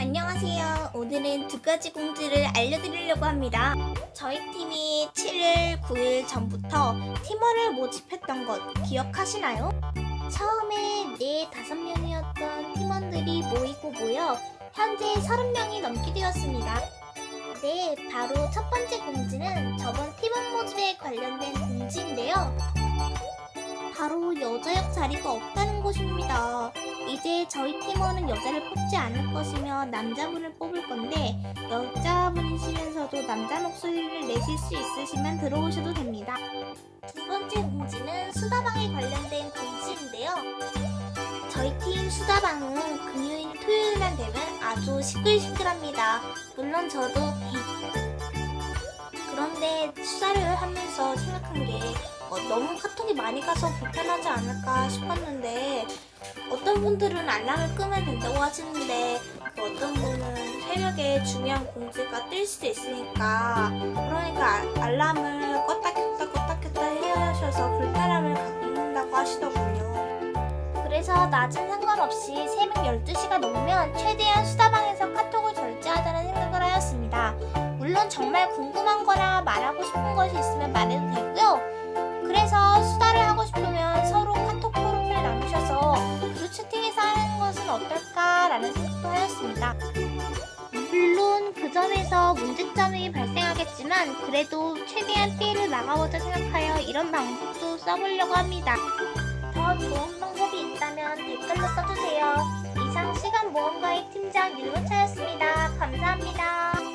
안녕하세요. 오늘은 두 가지 공지를 알려드리려고 합니다. 저희 팀이 7일, 9일 전부터 팀원을 모집했던 것 기억하시나요? 처음에 4, 5명이었던 팀원들이 모이고 모여 현재 30명이 넘게 되었습니다. 네, 바로 첫 번째 공지는 저번 팀원 모집에 관련된 공지인데요. 바로 여자역 자리가 없다는 것입니다. 이제 저희 팀원은 여자를 뽑지 않을 것이며 남자분을 뽑을 건데 여자분이시면서도 남자 목소리를 내실 수 있으시면 들어오셔도 됩니다. 두 번째 공지는 수다방에 관련된 공지인데요. 저희 팀 수다방은 금요일, 토요일만 되면 아주 시끌시끌합니다. 물론 저도 그런데 수다를 하면서 생각한 게 어, 너무 카톡이 많이 가서 불편하지 않을까 싶었는데 어 떤 분들은 알람을 끄면 된다고 하시는데 또 어떤 분은 새벽에 중요한 공지가 뜰 수도 있으니까 그러니까 알- 알람을 껐다 켰다 껐다 켰다 해야 하셔서 불편함을 갖는다고 하시더군요. 그래서 낮은 상관없이 새벽 12시가 넘으면 최대한 수다방에서 카톡을 절제하자는 생각을 하였습니다. 물론 정말 궁금한 거나 말하고 싶은 것이 있으면 말해도 되고요. 어떨까라는 생각도 하였습니다. 물론 그 점에서 문제점이 발생하겠지만 그래도 최대한 피해를 막아보자 생각하여 이런 방법도 써보려고 합니다. 더 좋은 방법이 있다면 댓글로 써주세요. 이상 시간 모험가의 팀장 윤호차였습니다. 감사합니다.